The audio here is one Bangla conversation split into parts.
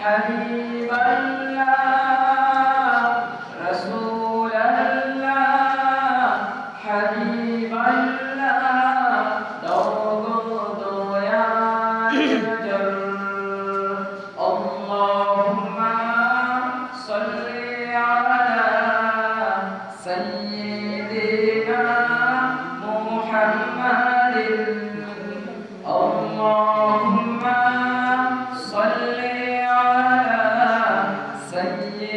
حبيب الله رسول الله حبيب الله دوغد يا جل اللهم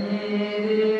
Amen.